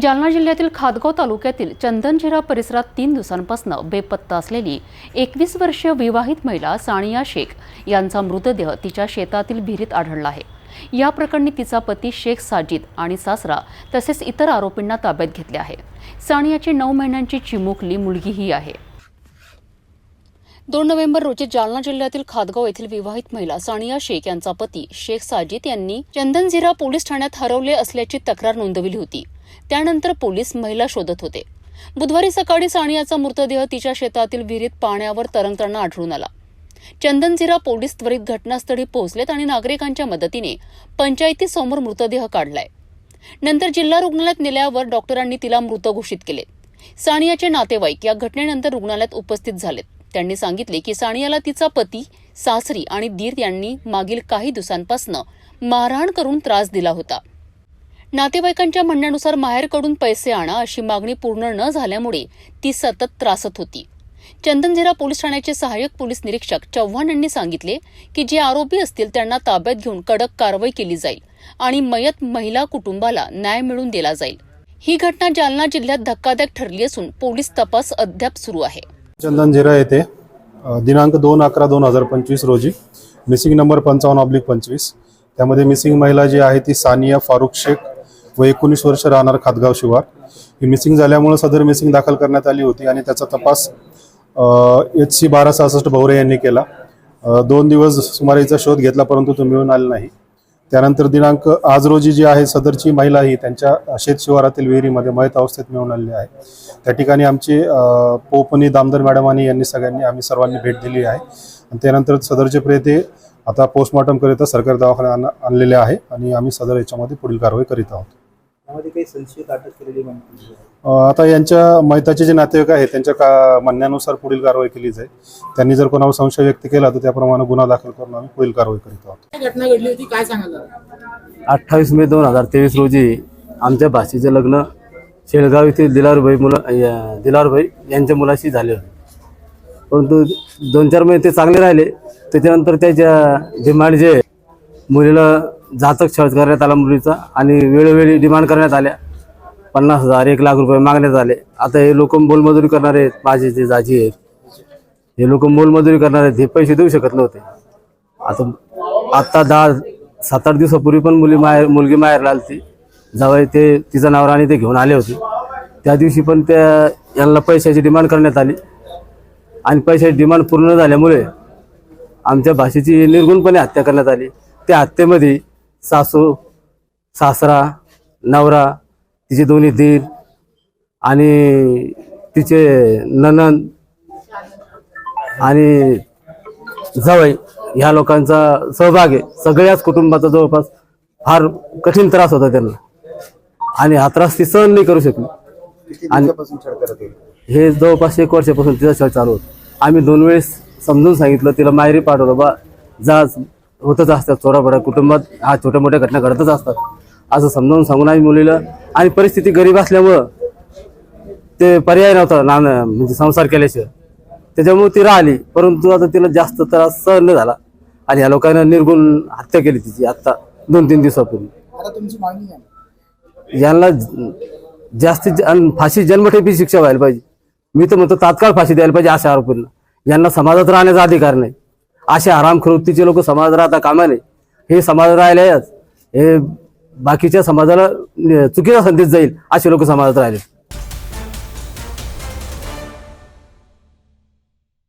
जालना जिल्ह्यातील खादगाव तालुक्यातील चंदनझिरा परिसरात तीन दिवसांपासून बेपत्ता असलेली एकवीस वर्षीय विवाहित महिला सानिया शेख यांचा मृतदेह तिच्या शेतातील विहिरीत आढळला आहे. या प्रकरणी तिचा पती शेख साजिद आणि सासरा तसेच इतर आरोपींना ताब्यात घेतले आहे. सानियाची नऊ महिन्यांची चिमुकली मुलगीही आहे. दोन नोव्हेंबर रोजी जालना जिल्ह्यातील खादगाव येथील विवाहित महिला सानिया शेख यांचा पती शेख साजिद यांनी चंदनझिरा पोलीस ठाण्यात हरवले असल्याची तक्रार नोंदवली होती. त्यानंतर पोलीस महिला शोधत होते. बुधवारी सकाळी सानियाचा मृतदेह तिच्या शेतातील विहिरीत पाण्यावर तरंगताना आढळून आला. चंदनझिरा पोलीस त्वरित घटनास्थळी पोहोचलेत आणि नागरिकांच्या मदतीने पंचायती समोर मृतदेह काढलाय. नंतर जिल्हा रुग्णालयात नेल्यावर डॉक्टरांनी तिला मृत घोषित केले. सानियाचे नातेवाईक या घटनेनंतर रुग्णालयात उपस्थित झालेत. त्यांनी सांगितले की सानियाला तिचा पती सासरी आणि दीर यांनी मागील काही दिवसांपासून मारहाण करून त्रास दिला होता. नातेवाईकांच्या म्हणण्यानुसार माहेरकडून पैसे आणा अशी मागणी पूर्ण न झाल्यामुळे ती सतत त्रासत होती. चंदनझिरा पोलीस ठाण्याचे सहाय्यक पोलीस निरीक्षक चव्हाण यांनी सांगितले की जे आरोपी असतील त्यांना ताब्यात घेऊन कडक कारवाई केली जाईल आणि मयत महिला कुटुंबाला न्याय मिळवून दिला जाईल. ही घटना जालना जिल्ह्यात धक्कादायक ठरली असून पोलीस तपास अद्याप सुरू आहे. चंदनझिरा येथे दिनांक दोन अकरा दोन हजार पंचवीस रोजी मिसिंग नंबर पंचावन्न ऑब्लिक पंचवीस त्यामध्ये मिसिंग महिला जी आहे ती सानिया फारुख शेख व एकोणीस वर्ष राहणार खातगाव शिवार. ही मिसिंग झाल्यामुळे सदर मिसिंग दाखल करण्यात आली होती आणि त्याचा तपास एच सी बारा सहासष्ट भवरे यांनी केला. दोन दिवस सुमारे शोध घेतला परंतु तो मिळून आला नाही. त्यानंतर दिनांक आज रोजी जी आहे सदरची महिला ही त्यांच्या शेत शिवारातील विहिरीमध्ये मयत अवस्थेत मिळून आलेली आहे. त्या ठिकाणी आमचे पोपनी दामदर मॅडम आणि यांनी सगळ्यांनी आम्ही सर्वांनी भेट दिली आहे. आणि त्यानंतर सदरचे प्रेते आता पोस्टमॉर्टमकरिता सरकारी दवाखान्यात आणलेले आहे आणि आम्ही सदर याच्यामध्ये पुढील कारवाई करीत आहोत. त्यामध्ये काही संशयित अटक केलेली माहिती आता यांच्या मैताचे जे नातेवाईक आहेत त्यांच्या का म्हणण्यानुसार पुढील कारवाई केली जाईल. त्यांनी जर कोणावर संशय व्यक्त केला तर त्याप्रमाणे गुन्हा दाखल करून आम्ही पुढील कारवाई करीत आहोत. काय घटना घडली होती? काय सांगाल? अठ्ठावीस मे दोन हजार तेवीस रोजी आमच्या भाषेचे लग्न शेळगाव येथील दिलारभाई मुलं या- दिलारभाई यांच्या मुलाशी झाले होते. परंतु दोन चार महिने ते चांगले राहिले. त्याच्यानंतर त्याच्या डिमांड जे मुलीला जातक छळ करण्यात आला मुलीचा आणि वेळोवेळी डिमांड करण्यात आल्या. पन्नास हजार एक लाख रुपये मागण्यात आले. आता हे लोक मोलमजुरी करणारे आहेत माझे जे जाजी आहेत. हे लोक मोलमजुरी करणारे आहेत हे पैसे देऊ शकत नव्हते. आता आत्ता दहा सात आठ दिवसापूर्वी पण मुली माहेर मुलगी माहेरला आली ती जावई ते तिचं नावर आणि ते घेऊन आले होते. त्या दिवशी पण त्या यांना पैशाची डिमांड करण्यात आली. आणि पैशाची डिमांड पूर्ण झाल्यामुळे आमच्या भाषेची निर्गुणपणे हत्या करण्यात आली. त्या हत्येमध्ये सासू सासरा नवरा तिचे दोन्ही दीर आणि तिचे ननंद आणि जवळ ह्या लोकांचा सहभाग आहे. सगळ्याच कुटुंबाचा जवळपास फार कठीण त्रास होता त्यांना. आणि हा त्रास ती सहन नाही करू शकली. आणि- हे जवळपास एक वर्षापासून तिचा छळ चालू होता. आम्ही दोन वेळेस समजून सांगितलं तिला माहेरी पाठवलं बा जा होतच असतात. चोराबडा कुटुंबात हा छोट्या मोठ्या घटना घडतच असतात. असं समजावून सांगून आम्ही मुलीला आणि परिस्थिती गरीब असल्यामुळं ते पर्याय नव्हता लहान म्हणजे संसार केल्याशिवाय. त्याच्यामुळे ती राहिली. परंतु आता तिला जास्त त्रास सहन नाही झाला. आणि या लोकांना निर्गुण हत्या केली तिची आत्ता दोन तीन दिवसापूर्वी यांना जास्तीत फाशी जन्मठेपी शिक्षा व्हायला पाहिजे. मी तर म्हणतो तात्काळ फाशी द्यायला पाहिजे अशा आरोपींना. यांना समाजात राहण्याचा अधिकार नाही. असे आराम खरुत्तीचे लोक समाजात राहता कामा नये हे समाजात राहिले हे बाकीच्या समाजाला चुकीचा संदेश जाईल असे लोक समाजात राहिले.